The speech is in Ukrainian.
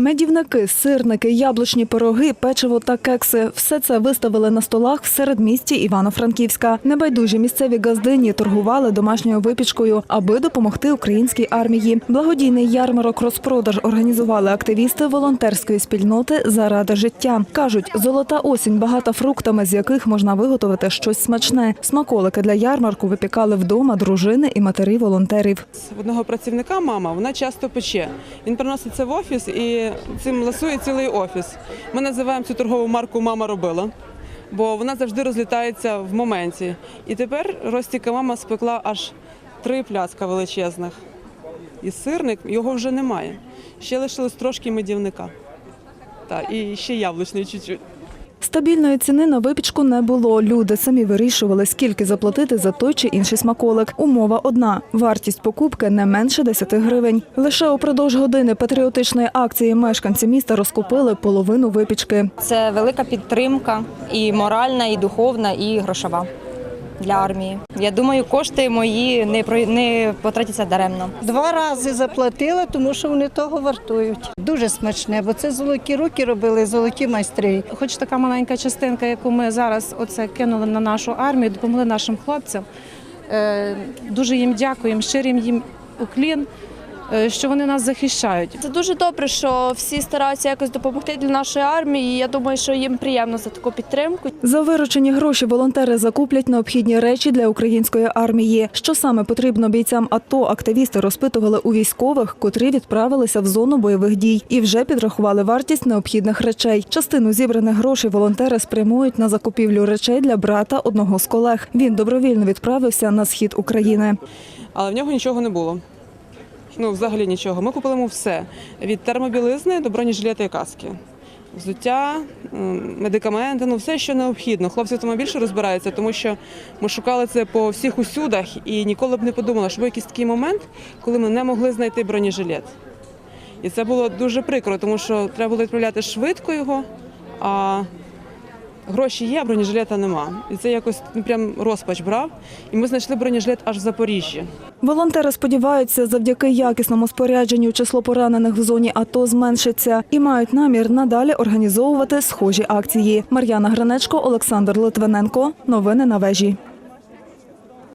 Медівники, сирники, яблучні пироги, печиво та кекси – все це виставили на столах в середмісті Івано-Франківська. Небайдужі місцеві газдині торгували домашньою випічкою, аби допомогти українській армії. Благодійний ярмарок розпродаж організували активісти волонтерської спільноти заради життя. Кажуть, золота осінь багата фруктами, з яких можна виготовити щось смачне. Смаколики для ярмарку випікали вдома дружини і матері волонтерів. Одного працівника мама вона часто пече. Він приносить це в офіс і цим ласує цілий офіс. Ми називаємо цю торгову марку Мама робила, бо вона завжди розлітається в моменті. І тепер Ростіка мама спекла аж три пляцка величезних. І сирник його вже немає. Ще лишилось трошки медівника. Та, і ще яблучний чуть-чуть. Стабільної ціни на випічку не було. Люди самі вирішували, скільки заплатити за той чи інший смаколик. Умова одна – вартість покупки не менше 10 гривень. Лише упродовж години патріотичної акції мешканці міста розкупили половину випічки. Це велика підтримка і моральна, і духовна, і грошова для армії. Я думаю, кошти мої не про- не потратяться даремно. Два рази заплатила, тому що вони того вартують. Дуже смачне, бо це золоті руки робили, золоті майстри. Хоч така маленька частинка, яку ми зараз оце кинули на нашу армію, допомогли нашим хлопцям. Е, Дуже їм дякуємо, щирим їм уклін, що вони нас захищають. Це дуже добре, що всі стараються якось допомогти для нашої армії. і Я думаю, що їм приємно за таку підтримку. За виручені гроші волонтери закуплять необхідні речі для української армії. Що саме потрібно бійцям АТО, активісти розпитували у військових, котрі відправилися в зону бойових дій і вже підрахували вартість необхідних речей. Частину зібраних грошей волонтери спрямують на закупівлю речей для брата одного з колег. Він добровільно відправився на схід України. Але в нього нічого не було. Ну, взагалі нічого. Ми купили йому все: від термобілизни до бронежилета і каски. Взуття, медикаменти, ну все, що необхідно. Хлопці в тому більше розбираються, тому що ми шукали це по всіх усюдах і ніколи б не подумали, що був якийсь такий момент, коли ми не могли знайти бронежилет. І це було дуже прикро, тому що треба було відправляти швидко його, а гроші є, а бронежилета нема. І це якось ну, прям розпач брав. І ми знайшли бронежилет аж в Запоріжжі. Волонтери сподіваються, завдяки якісному спорядженню число поранених в зоні АТО зменшиться і мають намір надалі організовувати схожі акції. Мар'яна Гранечко, Олександр Литвиненко. Новини на вежі.